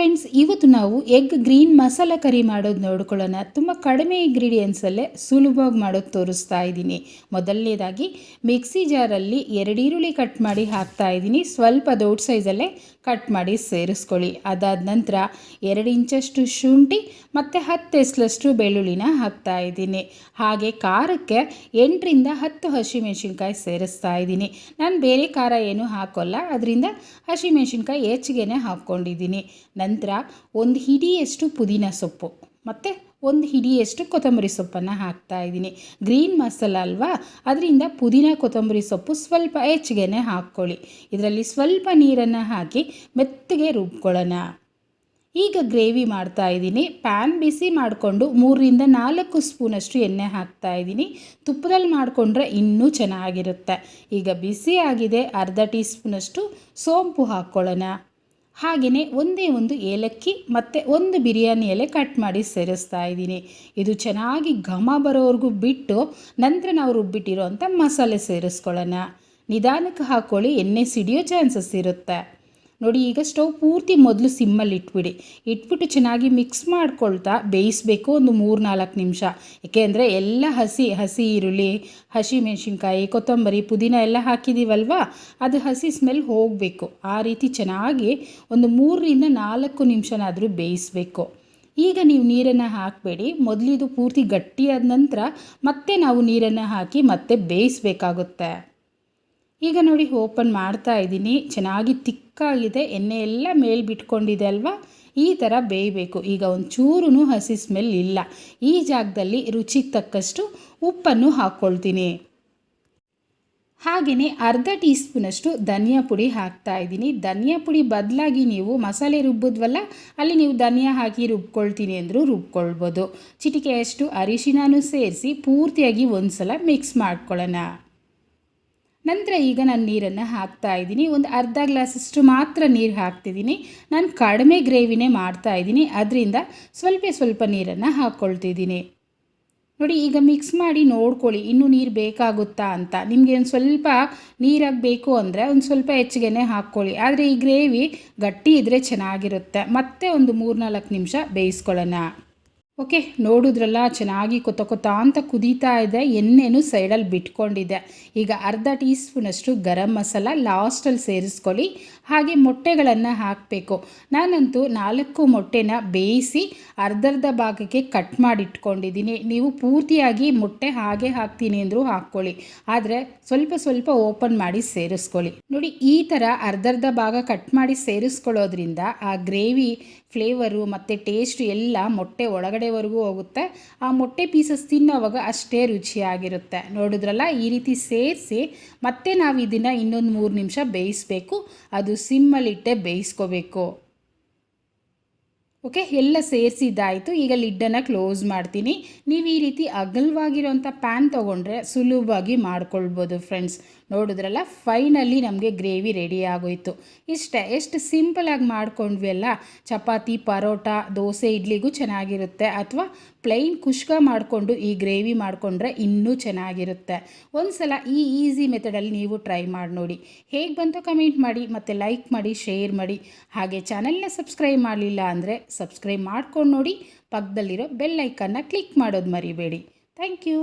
Friends, ಇವತ್ತು ನಾವು egg green masala ಕರಿ ಮಾಡೋದು ನೋಡ್ಕೊಳ್ಳೋಣ. ತುಂಬ ಕಡಿಮೆ ಇಂಗ್ರೀಡಿಯೆಂಟ್ಸಲ್ಲೇ ಸುಲಭವಾಗಿ ಮಾಡೋದು ತೋರಿಸ್ತಾ ಇದ್ದೀನಿ. ಮೊದಲನೇದಾಗಿ, ಮಿಕ್ಸಿ ಜಾರಲ್ಲಿ ಎರಡು ಈರುಳ್ಳಿ ಕಟ್ ಮಾಡಿ ಹಾಕ್ತಾ ಇದ್ದೀನಿ. ಸ್ವಲ್ಪ ದೊಡ್ಡ ಸೈಜಲ್ಲೇ ಕಟ್ ಮಾಡಿ ಸೇರಿಸ್ಕೊಳ್ಳಿ. ಅದಾದ ನಂತರ ಎರಡು ಇಂಚಷ್ಟು ಶುಂಠಿ ಮತ್ತು ಹತ್ತು ಎಸ್ಲಷ್ಟು ಬೆಳ್ಳುಳ್ಳಿನ ಹಾಕ್ತಾ ಇದ್ದೀನಿ. ಹಾಗೆ ಖಾರಕ್ಕೆ ಎಂಟರಿಂದ ಹತ್ತು ಹಸಿಮೆಣಸಿನ್ಕಾಯಿ ಸೇರಿಸ್ತಾ ಇದ್ದೀನಿ. ನಾನು ಬೇರೆ ಖಾರ ಏನು ಹಾಕೋಲ್ಲ. ಅದರಿಂದ ಹಸಿಮೆಣಸಿನ್ಕಾಯಿ ಹೆಚ್ಚಿಗೆನೇ ಹಾಕ್ಕೊಂಡಿದ್ದೀನಿ. ಒಂದು ಹಿಡಿಯಷ್ಟು ಪುದೀನ ಸೊಪ್ಪು, ಮತ್ತು ಒಂದು ಹಿಡಿಯಷ್ಟು ಕೊತ್ತಂಬರಿ ಸೊಪ್ಪನ್ನು ಹಾಕ್ತಾ ಇದ್ದೀನಿ. ಗ್ರೀನ್ ಮಸಾಲ ಅಲ್ವಾ? ಅದರಿಂದ ಪುದೀನ ಕೊತ್ತಂಬರಿ ಸೊಪ್ಪು ಸ್ವಲ್ಪ ಹೆಚ್ಚಿಗೆನೆ ಹಾಕ್ಕೊಳ್ಳಿ. ಇದರಲ್ಲಿ ಸ್ವಲ್ಪ ನೀರನ್ನು ಹಾಕಿ ಮೆತ್ತಗೆ ರುಬ್ಕೊಳ್ಳೋಣ. ಈಗ ಗ್ರೇವಿ ಮಾಡ್ತಾ ಇದ್ದೀನಿ. ಪ್ಯಾನ್ ಬಿಸಿ ಮಾಡಿಕೊಂಡು ಮೂರರಿಂದ ನಾಲ್ಕು ಸ್ಪೂನಷ್ಟು ಎಣ್ಣೆ ಹಾಕ್ತಾ ಇದ್ದೀನಿ. ತುಪ್ಪದಲ್ಲಿ ಮಾಡಿಕೊಂಡ್ರೆ ಇನ್ನೂ ಚೆನ್ನಾಗಿರುತ್ತೆ. ಈಗ ಬಿಸಿ ಆಗಿದೆ. ಅರ್ಧ ಟೀ ಸ್ಪೂನಷ್ಟು ಸೋಂಪು ಹಾಕ್ಕೊಳ್ಳೋಣ. ಹಾಗೆಯೇ ಒಂದೇ ಒಂದು ಏಲಕ್ಕಿ ಮತ್ತು ಒಂದು ಬಿರಿಯಾನಿ ಎಲೆ ಕಟ್ ಮಾಡಿ ಸೇರಿಸ್ತಾ ಇದ್ದೀನಿ. ಇದು ಚೆನ್ನಾಗಿ ಘಮ ಬರೋವರೆಗೂ ಬಿಟ್ಟು ನಂತರ ನಾವು ರುಬ್ಬಿಟ್ಟಿರೋ ಅಂಥ ಮಸಾಲೆ ಸೇರಿಸ್ಕೊಳ್ಳೋಣ. ನಿಧಾನಕ್ಕೆ ಹಾಕ್ಕೊಳ್ಳಿ, ಎಣ್ಣೆ ಸಿಡಿಯೋ ಚಾನ್ಸಸ್ ಇರುತ್ತೆ. ನೋಡಿ, ಈಗ ಸ್ಟವ್ ಪೂರ್ತಿ ಮೊದಲು ಸಿಮ್ಮಲ್ಲಿ ಇಟ್ಬಿಡಿ. ಇಟ್ಬಿಟ್ಟು ಚೆನ್ನಾಗಿ ಮಿಕ್ಸ್ ಮಾಡ್ಕೊಳ್ತಾ ಬೇಯಿಸಬೇಕು ಒಂದು ಮೂರು ನಾಲ್ಕು ನಿಮಿಷ ಏಕೆಂದರೆ ಎಲ್ಲ ಹಸಿ ಹಸಿ ಈರುಳ್ಳಿ, ಹಸಿ ಮೆಣಸಿನ್ಕಾಯಿ, ಕೊತ್ತಂಬರಿ, ಪುದೀನ ಎಲ್ಲ ಹಾಕಿದ್ದೀವಲ್ವಾ ಅದು ಹಸಿ ಸ್ಮೆಲ್ ಹೋಗಬೇಕು. ಆ ರೀತಿ ಚೆನ್ನಾಗಿ ಒಂದು ಮೂರರಿಂದ ನಾಲ್ಕು ನಿಮಿಷನಾದರೂ ಬೇಯಿಸಬೇಕು. ಈಗ ನೀವು ನೀರನ್ನು ಹಾಕಬೇಡಿ. ಮೊದಲಿದು ಪೂರ್ತಿ ಗಟ್ಟಿಯಾದ ನಂತರ ಮತ್ತೆ ನಾವು ನೀರನ್ನು ಹಾಕಿ ಮತ್ತೆ ಬೇಯಿಸಬೇಕಾಗುತ್ತೆ. ಈಗ ನೋಡಿ, ಓಪನ್ ಮಾಡ್ತಾ ಇದ್ದೀನಿ. ಚೆನ್ನಾಗಿ ತಿಕ್ಕಾಗಿದೆ. ಎಣ್ಣೆ ಎಲ್ಲ ಮೇಲೆ ಬಿಟ್ಕೊಂಡಿದೆ ಅಲ್ವಾ? ಈ ಥರ ಬೇಯಬೇಕು. ಈಗ ಒಂದು ಚೂರು ಹಸಿ ಸ್ಮೆಲ್ ಇಲ್ಲ. ಈ ಜಾಗದಲ್ಲಿ ರುಚಿಗೆ ತಕ್ಕಷ್ಟು ಉಪ್ಪನ್ನು ಹಾಕ್ಕೊಳ್ತೀನಿ ಹಾಗೆಯೇ ಅರ್ಧ ಟೀ ಸ್ಪೂನಷ್ಟು ಧನಿಯಾ ಪುಡಿ ಹಾಕ್ತಾ ಇದ್ದೀನಿ. ಧನಿಯಾ ಪುಡಿ ಬದಲಾಗಿ ನೀವು ಮಸಾಲೆ ರುಬ್ಬಿದ್ವಲ್ಲ, ಅಲ್ಲಿ ನೀವು ಧನಿಯಾ ಹಾಕಿ ರುಬ್ಕೊಳ್ತೀನಿ ಅಂದರೂ ರುಬ್ಕೊಳ್ಬೋದು. ಚಿಟಿಕೆಯಷ್ಟು ಅರಿಶಿನೂ ಸೇರಿಸಿ ಪೂರ್ತಿಯಾಗಿ ಒಂದು ಸಲ ಮಿಕ್ಸ್ ಮಾಡ್ಕೊಳ್ಳೋಣ. ನಂತರ ಈಗ ನಾನು ನೀರನ್ನು ಹಾಕ್ತಾ ಇದ್ದೀನಿ. ಒಂದು ಅರ್ಧ ಗ್ಲಾಸಷ್ಟು ಮಾತ್ರ ನೀರು ಹಾಕ್ತಿದ್ದೀನಿ. ನಾನು ಕಡಿಮೆ ಗ್ರೇವಿನೇ ಮಾಡ್ತಾ ಇದ್ದೀನಿ. ಅದರಿಂದ ಸ್ವಲ್ಪ ಸ್ವಲ್ಪ ನೀರನ್ನು ಹಾಕ್ಕೊಳ್ತಿದ್ದೀನಿ. ನೋಡಿ, ಈಗ ಮಿಕ್ಸ್ ಮಾಡಿ ನೋಡ್ಕೊಳ್ಳಿ, ಇನ್ನೂ ನೀರು ಬೇಕಾಗುತ್ತಾ ಅಂತ. ನಿಮಗೆ ಒಂದು ಸ್ವಲ್ಪ ನೀರಾಗಿ ಬೇಕು ಅಂದರೆ ಒಂದು ಸ್ವಲ್ಪ ಹೆಚ್ಚಿಗೆನೇ ಹಾಕ್ಕೊಳ್ಳಿ. ಆದರೆ ಈ ಗ್ರೇವಿ ಗಟ್ಟಿ ಇದ್ದರೆ ಚೆನ್ನಾಗಿರುತ್ತೆ. ಮತ್ತೆ ಒಂದು ಮೂರು ನಾಲ್ಕು ನಿಮಿಷ ಬೇಯಿಸ್ಕೊಳ್ಳೋಣ. ಓಕೆ, ನೋಡಿದ್ರಲ್ಲ, ಚೆನ್ನಾಗಿ ಕೊತ್ತ ಕೊತ್ತ ಅಂತ ಕುದೀತಾ ಇದೆ, ಎಣ್ಣೆನೂ ಸೈಡಲ್ಲಿ ಬಿಟ್ಕೊಂಡಿದೆ. ಈಗ ಅರ್ಧ ಟೀ ಸ್ಪೂನಷ್ಟು ಗರಂ ಮಸಾಲ ಲಾಸ್ಟಲ್ಲಿ ಸೇರಿಸ್ಕೊಳ್ಳಿ. ಹಾಗೆ ಮೊಟ್ಟೆಗಳನ್ನು ಹಾಕಬೇಕು. ನಾನಂತೂ ನಾಲ್ಕು ಮೊಟ್ಟೆನ ಬೇಯಿಸಿ ಅರ್ಧರ್ಧ ಭಾಗಕ್ಕೆ ಕಟ್ ಮಾಡಿ ಇಟ್ಕೊಂಡಿದ್ದೀನಿ ನೀವು ಪೂರ್ತಿಯಾಗಿ ಮೊಟ್ಟೆ ಹಾಗೆ ಹಾಕ್ತೀನಿ ಅಂದರೂ ಹಾಕ್ಕೊಳ್ಳಿ. ಆದರೆ ಸ್ವಲ್ಪ ಸ್ವಲ್ಪ ಓಪನ್ ಮಾಡಿ ಸೇರಿಸ್ಕೊಳ್ಳಿ. ನೋಡಿ, ಈ ಥರ ಅರ್ಧರ್ಧ ಭಾಗ ಕಟ್ ಮಾಡಿ ಸೇರಿಸ್ಕೊಳ್ಳೋದ್ರಿಂದ ಆ ಗ್ರೇವಿ, ಫ್ಲೇವರು ಮತ್ತು ಟೇಸ್ಟ್ ಎಲ್ಲ ಮೊಟ್ಟೆ ಒಳಗಡೆವರೆಗೂ ಹೋಗುತ್ತೆ. ಆ ಮೊಟ್ಟೆ ಪೀಸಸ್ ತಿನ್ನೋವಾಗ ಅಷ್ಟೇ ರುಚಿಯಾಗಿರುತ್ತೆ. ನೋಡಿದ್ರಲ್ಲ, ಈ ರೀತಿ ಸೇರಿಸಿ ಮತ್ತೆ ನಾವು ಇದನ್ನು ಇನ್ನೊಂದು ಮೂರು ನಿಮಿಷ ಬೇಯಿಸಬೇಕು. ಅದು ಸಿಮ್ಮಲ್ಲಿಟ್ಟೆ ಬೇಯಿಸ್ಕೋಬೇಕು. ಓಕೆ, ಎಲ್ಲ ಸೇರಿಸಿದ್ದಾಯಿತು. ಈಗ ಲಿಡ್ಡನ್ನು ಕ್ಲೋಸ್ ಮಾಡ್ತೀನಿ. ನೀವು ಈ ರೀತಿ ಅಗಲವಾಗಿರೋಂಥ ಪ್ಯಾನ್ ತೊಗೊಂಡ್ರೆ ಸುಲಭವಾಗಿ ಮಾಡ್ಕೊಳ್ಬೋದು ಫ್ರೆಂಡ್ಸ್. ನೋಡಿದ್ರಲ್ಲ ಫೈನಲಿ ನಮಗೆ ಗ್ರೇವಿ ರೆಡಿ ಆಗೋಯ್ತು. ಇಷ್ಟೇ, ಎಷ್ಟು ಸಿಂಪಲಾಗಿ ಮಾಡ್ಕೊಂಡ್ವಿ ಅಲ್ಲ, ಚಪಾತಿ, ಪರೋಟ, ದೋಸೆ, ಇಡ್ಲಿಗೂ ಚೆನ್ನಾಗಿರುತ್ತೆ. ಅಥವಾ ಪ್ಲೈನ್ ಕುಷ್ಕ ಮಾಡಿಕೊಂಡು ಈ ಗ್ರೇವಿ ಮಾಡಿಕೊಂಡ್ರೆ ಇನ್ನೂ ಚೆನ್ನಾಗಿರುತ್ತೆ. ಒಂದು ಸಲ ಈ ಈಸಿ ಮೆಥಡಲ್ಲಿ ನೀವು ಟ್ರೈ ಮಾಡಿ ನೋಡಿ. ಹೇಗೆ ಬಂತು ಕಮೆಂಟ್ ಮಾಡಿ, ಮತ್ತು ಲೈಕ್ ಮಾಡಿ ಶೇರ್ ಮಾಡಿ. ಹಾಗೆ ಚಾನಲ್ನ ಸಬ್ಸ್ಕ್ರೈಬ್ ಮಾಡಲಿಲ್ಲ ಅಂದರೆ ಸಬ್ಸ್ಕ್ರೈಬ್ ಮಾಡ್ಕೊಂಡು ನೋಡಿ ಪಕ್ಕದಲ್ಲಿರೋ ಬೆಲ್ ಐಕನ್ನ ಕ್ಲಿಕ್ ಮಾಡೋದು ಮರಿಬೇಡಿ. Thank you